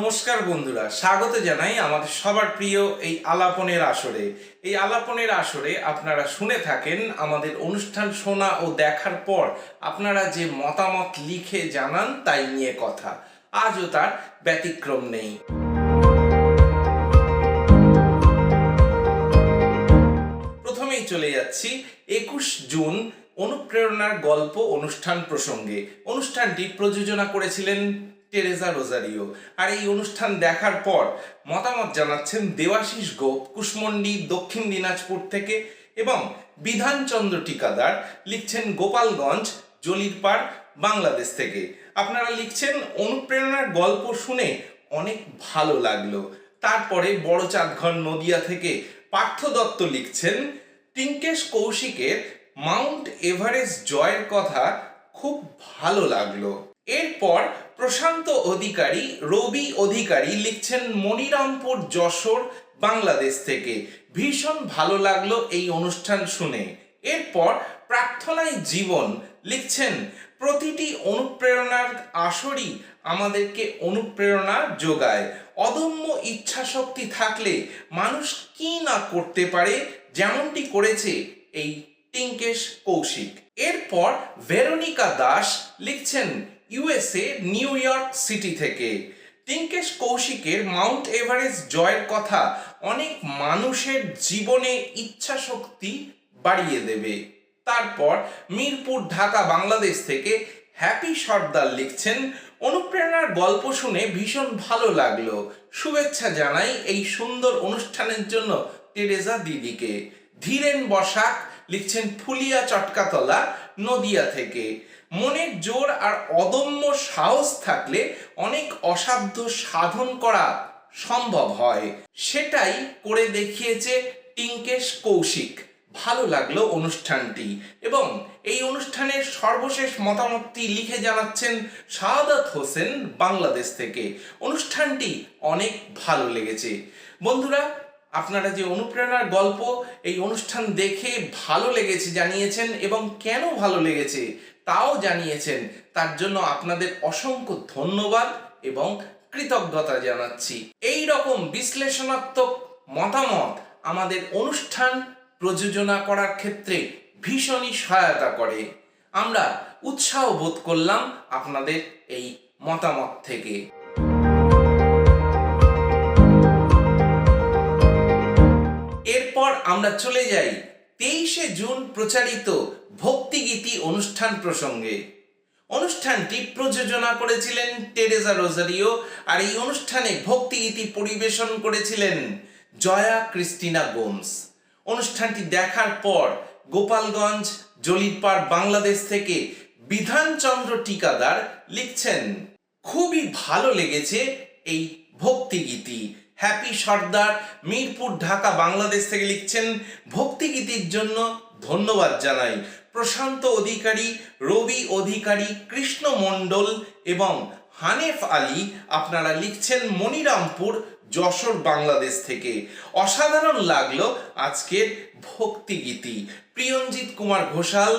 নমস্কার বন্ধুরা, স্বাগত জানাই আমাদের সবার প্রিয় এই আলাপনের আসরে। এই আলাপনের আসরে আপনারা শুনে থাকেন আমাদের অনুষ্ঠান শোনা ও দেখার পর আপনারা যে মতামত লিখে জানান তাই নিয়ে কথা। আজও তার ব্যতিক্রম নেই। প্রথমেই চলে যাচ্ছি একুশ জুন অনুপ্রেরণার গল্প অনুষ্ঠান প্রসঙ্গে। অনুষ্ঠানটি প্রযোজনা করেছিলেন টেরেজা রোজারিও আর এই অনুষ্ঠান দেখার পর মতামত জানাচ্ছেন দেবাশিস গোপ, কুশমন্ডি, দক্ষিণ দিনাজপুর থেকে এবং বিধানচন্দ্র টিকাদার লিখছেন গোপালগঞ্জ জলিরপাড় বাংলাদেশ থেকে। আপনারা লিখছেন, অনুপ্রেরণার গল্প শুনে অনেক ভালো লাগল। তারপরে বড় চাঁদঘর নদিয়া থেকে পার্থ দত্ত লিখছেন, টিঙ্কেশ কৌশিকের মাউন্ট এভারেস্ট জয়ের কথা খুব ভালো লাগল। এরপর প্রশান্ত অধিকারী, রবি অধিকারী লিখছেন মনিরামপুর যশোর, বাংলাদেশ থেকে। ভীষণ ভালো লাগল এই অনুষ্ঠান শুনে। এরপর প্রার্থনায় জীবন লিখছেন, প্রতিটি অনুপ্রেরণার আসরই আমাদেরকে অনুপ্রেরণা যোগায়। অদম্য ইচ্ছাশক্তি থাকলে মানুষ কি না করতে পারে? যেমনটি করেছে এই টিঙ্কেশ কৌশিক। এরপর ভেরোনিকা দাস লিখছেন ইউএসএ নিউ ইয়র্ক সিটি থেকে। টিঙ্কেশ কৌশিকের মাউন্ট এভারেস্ট জয়ের কথা অনেক মানুষের জীবনে ইচ্ছা শক্তি বাড়িয়ে দেবে। তারপর মিরপুর, ঢাকা, বাংলাদেশ থেকে হ্যাপি সর্দার লিখছেন, অনুপ্রেরণার গল্প শুনে ভীষণ ভালো লাগল। শুভেচ্ছা জানাই এই সুন্দর অনুষ্ঠানের জন্য টেরেজা দিদিকে। ধীরেন বসাক লিখছেন, ফুলিয়া চটকাতলা নদিয়া থেকে। মনের জোর আর অদম্য সাহস থাকলে অনেক অসাধ্য সাধন করা সম্ভব হয়। সেটাই করে দেখিয়েছে টিঙ্কেশ কৌশিক। ভালো লাগল অনুষ্ঠানটি এবং এই অনুষ্ঠানের সর্বশেষ মতামতটি লিখে জানাচ্ছেন শাহাদাত হোসেন বাংলাদেশ থেকে। অনুষ্ঠানটি অনেক ভালো লেগেছে। বন্ধুরা আপনারা যে অনুপ্রেরণার গল্প, এই অনুষ্ঠান দেখে ভালো লেগেছে জানিয়েছেন এবং কেন ভালো লেগেছে তাও জানিয়েছেন, তার জন্য আপনাদের অসংখ্য ধন্যবাদ এবং কৃতজ্ঞতা জানাচ্ছি। এই রকম বিশ্লেষণাত্মক মতামত আমাদের অনুষ্ঠান প্রযোজনা করার ক্ষেত্রে ভীষণই সহায়তা করে। আমরা উৎসাহ বোধ করলাম আপনাদের এই মতামত থেকে। আমরা চলে যাই তেইশে জুন প্রচারিত ভক্তিগীতি অনুষ্ঠান প্রসঙ্গে। অনুষ্ঠানটি প্রযোজনা করেছিলেন টেরেজা রোজারিও আর এই অনুষ্ঠানে ভক্তিগীতি পরিবেশন করেছিলেন জয়া ক্রিস্টিনা গোমস। অনুষ্ঠানটি দেখার পর গোপালগঞ্জ জলিরপাড় বাংলাদেশ থেকে বিধানচন্দ্র টিকাদার লিখছেন, খুবই ভালো লেগেছে এই ভক্তিগীতি হ্যাপি সর্দার মিরপুর, ঢাকা, বাংলাদেশ থেকে লিখছেন ভক্তিগীতির জন্য ধন্যবাদ জানাই। প্রশান্ত অধিকারী, রবি অধিকারী, কৃষ্ণ মণ্ডল এবং হানেফ আলী আপনারা লিখছেন, মনিরামপুর, যশোর, বাংলাদেশ থেকে। অসাধারণ লাগল আজকের ভক্তিগীতি প্রিয়ঞ্জিত কুমার ঘোষাল,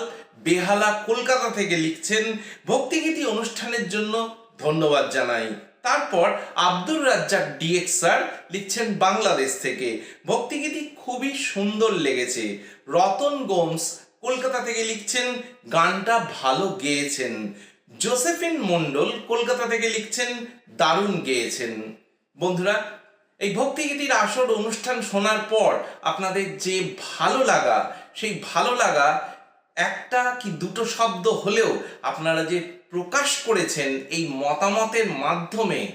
বেহালা, কলকাতা থেকে লিখছেন ভক্তিগীতি অনুষ্ঠানের জন্য ধন্যবাদ জানাই। তারপর আব্দুর রাজ্জাক ডিএক্স স্যার লিখছেন বাংলাদেশ থেকে। ভক্তিগীতি খুবই সুন্দর লেগেছে। রতন গোমস কলকাতা থেকে লিখছেন, গানটা ভালো গেয়েছেন। জোসেফিন মণ্ডল কলকাতা থেকে লিখছেন, দারুণ গেয়েছেন। বন্ধুরা, এই ভক্তিগীতির আসর অনুষ্ঠান শোনার পর আপনাদের যে ভালো লাগা, সেই ভালো লাগা একটা কি দুটো শব্দ হলেও আপনারা যে প্রকাশ করেছেন এই মতামতের মাধ্যমে,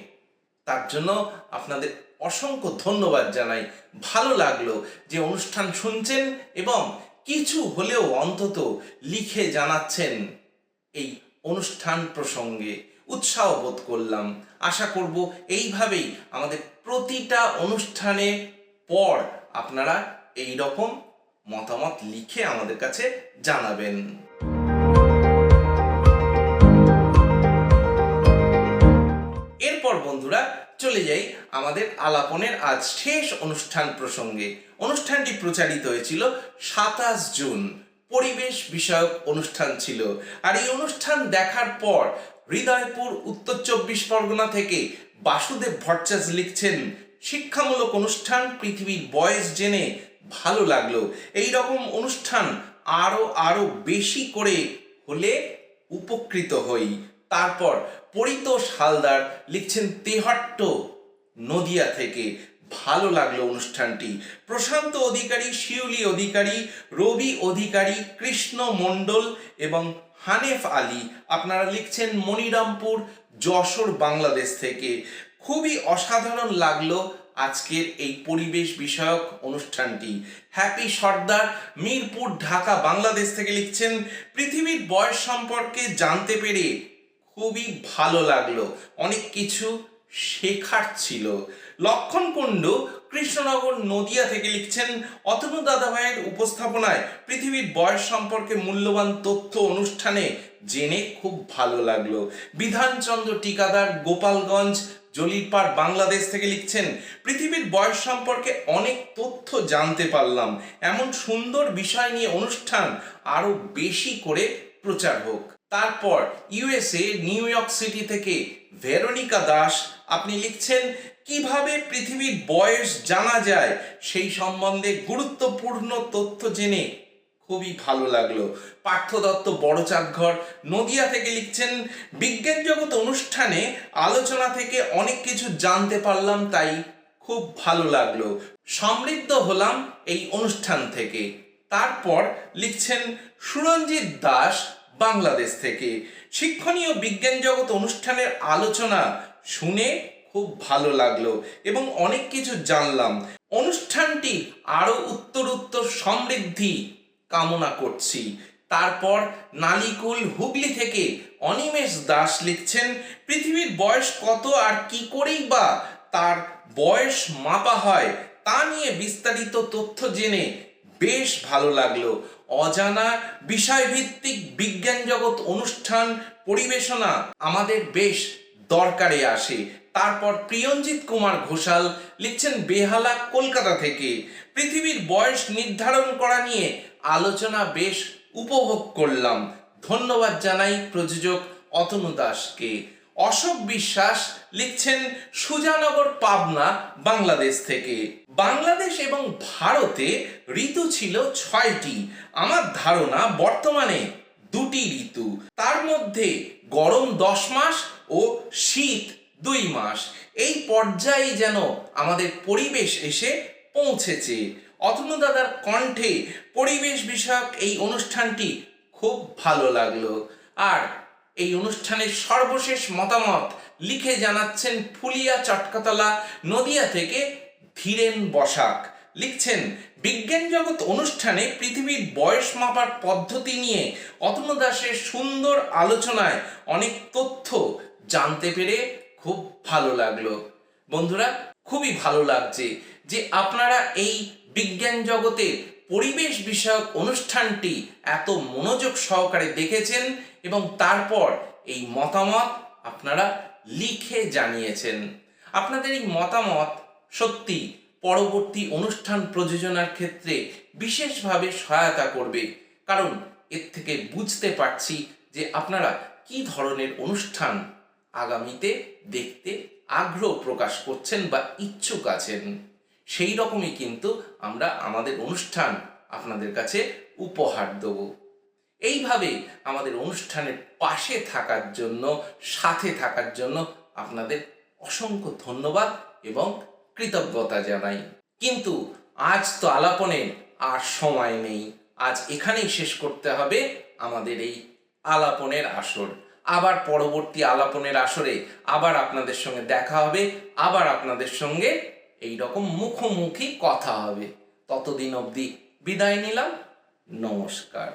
তার জন্য আপনাদের অসংখ্য ধন্যবাদ জানাই। ভালো লাগল যে অনুষ্ঠান শুনছেন এবং কিছু হলেও অন্তত লিখে জানাচ্ছেন এই অনুষ্ঠান প্রসঙ্গে। উৎসাহ বোধ করলাম। আশা করব এইভাবেই আমাদের প্রতিটা অনুষ্ঠানে পর আপনারা এই রকম মতামত লিখে আমাদের কাছে জানাবেন। চলে যাই আমাদের আলাপনের আজ শেষ অনুষ্ঠান প্রসঙ্গে। অনুষ্ঠানটি প্রচারিত হয়েছিল সাতাশ জুন। পরিবেশ বিষয়ক অনুষ্ঠান ছিল। আর এই অনুষ্ঠান দেখার পর হৃদয়পুর উত্তর চব্বিশ পরগনা থেকে বাসুদেব ভট্টাচার্য লিখছেন, শিক্ষামূলক অনুষ্ঠান পৃথিবীর বয়স জেনে ভালো লাগল। এই রকম অনুষ্ঠান আরও আরও বেশি করে হলে উপকৃত হই। তারপর পরিতোষ হালদার লিখছেন তেহট্ট নদিয়া থেকে। ভালো লাগল অনুষ্ঠানটি। প্রশান্ত অধিকারী, শিউলি অধিকারী, রবি অধিকারী, কৃষ্ণ মণ্ডল এবং হানেফ আলী। আপনারা লিখছেন মনিরামপুর, যশোর, বাংলাদেশ থেকে। খুবই অসাধারণ লাগল আজকের এই পরিবেশ বিষয়ক অনুষ্ঠানটি। হ্যাপি সর্দার, মিরপুর, ঢাকা, বাংলাদেশ থেকে লিখছেন, পৃথিবীর বয়স সম্পর্কে জানতে পেরে খুবই ভালো লাগল। অনেক কিছু শেখার ছিল। লক্ষণ কুণ্ডু কৃষ্ণনগর নদিয়া থেকে লিখছেন, অতনু দাদাভাইয়ের উপস্থাপনায় পৃথিবীর বয়স সম্পর্কে মূল্যবান তথ্য অনুষ্ঠানে জেনে খুব ভালো লাগল। বিধানচন্দ্র টিকাদার গোপালগঞ্জ জলিরপাড় বাংলাদেশ থেকে লিখছেন, পৃথিবীর বয়স সম্পর্কে অনেক তথ্য জানতে পারলাম। এমন সুন্দর বিষয় নিয়ে অনুষ্ঠান আরও বেশি করে প্রচার হোক। তারপর ইউএসএ, নিউ ইয়র্ক সিটি থেকে ভেরোনিকা দাস, আপনি লিখছেন, কীভাবে পৃথিবীর বয়স জানা যায়? সেই সম্বন্ধে গুরুত্বপূর্ণ তথ্য জেনে খুবই ভালো লাগল। পার্থ দত্ত বড় চাঁদঘর নদিয়া থেকে লিখছেন, বিজ্ঞান জগৎ অনুষ্ঠানে আলোচনা থেকে অনেক কিছু জানতে পারলাম, তাই খুব ভালো লাগল। সমৃদ্ধ হলাম এই অনুষ্ঠান থেকে। তারপর লিখছেন, সুরঞ্জিত দাস বাংলাদেশ থেকে। শিক্ষণীয় বিজ্ঞান জগৎ অনুষ্ঠানের আলোচনা শুনে খুব ভালো লাগল এবং অনেক কিছু জানলাম। অনুষ্ঠানটি আরও উত্তর উত্তর সমৃদ্ধি কামনা করছি। তারপর নালিকুল হুগলি থেকে অনিমেষ দাস লিখছেন, পৃথিবীর বয়স কত আর কি করেই বা তার বয়স মাপা হয় তা নিয়ে বিস্তারিত তথ্য জেনে বেশ ভালো লাগল। অজানা বিষয়ভিত্তিক বিজ্ঞান জগৎ অনুষ্ঠান পরিবেশনা আমাদের বেশ দরকারে আসে। তারপর প্রিয়ঞ্জিত কুমার ঘোষাল লিখছেন বেহালা কলকাতা থেকে। পৃথিবীর বয়স নির্ধারণ করা নিয়ে আলোচনা বেশ উপভোগ করলাম। ধন্যবাদ জানাই প্রযোজক অতনু দাসকে। অশোক বিশ্বাস লিখছেন সুজানগর পাবনা, বাংলাদেশ থেকে। বাংলাদেশ এবং ভারতে ঋতু ছিল ছয়টি। আমার ধারণা বর্তমানে দুটি ঋতু। তার মধ্যে গরম দশ মাস ও শীত দুই মাস। এই পর্যায়ে যেন আমাদের পরিবেশ এসে পৌঁছেছে। অতনু দাদার কণ্ঠে পরিবেশ বিষয়ক এই অনুষ্ঠানটি খুব ভালো লাগল। আর এই অনুষ্ঠানের সর্বশেষ মতামত লিখে জানাচ্ছেন ফুলিয়া চটকাতলা, নদিয়া থেকে ধীরেন বসাক। লিখছেন, বিজ্ঞান জগৎ অনুষ্ঠানে পৃথিবীর বয়স মাপার পদ্ধতি নিয়ে অতনু দাসের সুন্দর আলোচনায় অনেক তথ্য জানতে পেরে খুব ভালো লাগল। বন্ধুরা, খুবই ভালো লাগছে যে আপনারা এই বিজ্ঞান জগতে পরিবেশ বিষয়ক অনুষ্ঠানটি এত মনোযোগ সহকারে দেখেছেন এবং তারপর এই মতামত আপনারা লিখে জানিয়েছেন। আপনাদের এই মতামত সত্যি পরবর্তী অনুষ্ঠান প্রযোজনার ক্ষেত্রে বিশেষভাবে সহায়তা করবে। কারণ এর থেকে বুঝতে পারছি যে আপনারা কি ধরনের অনুষ্ঠান আগামীতে দেখতে আগ্রহ প্রকাশ করছেন বা ইচ্ছুক আছেন। সেই রকমই কিন্তু আমরা আমাদের অনুষ্ঠান আপনাদের কাছে উপহার দেব। এইভাবে আমাদের অনুষ্ঠানের পাশে থাকার জন্য, সাথে থাকার জন্য আপনাদের অসংখ্য ধন্যবাদ এবং কৃতজ্ঞতা জানাই। কিন্তু আজ তো আলাপনের আর সময় নেই। আজ এখানেই শেষ করতে হবে আমাদের এই আলাপনের আসর। আবার পরবর্তী আলাপনের আসরে আবার আপনাদের সঙ্গে দেখা হবে, আবার আপনাদের সঙ্গে এই রকম মুখোমুখি কথা হবে। ততদিন অবধি বিদায় নিলাম। নমস্কার।